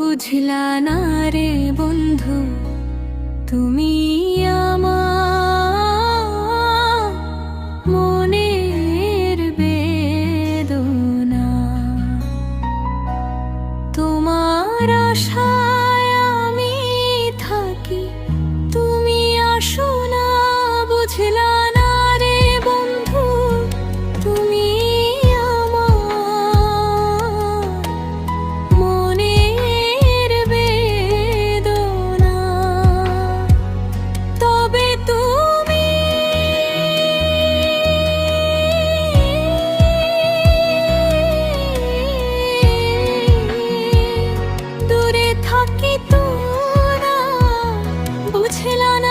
বুঝলা না রে বন্ধু তুমি আমার মনের বেদনা। তোমার আশা কি তোরা বুঝলা না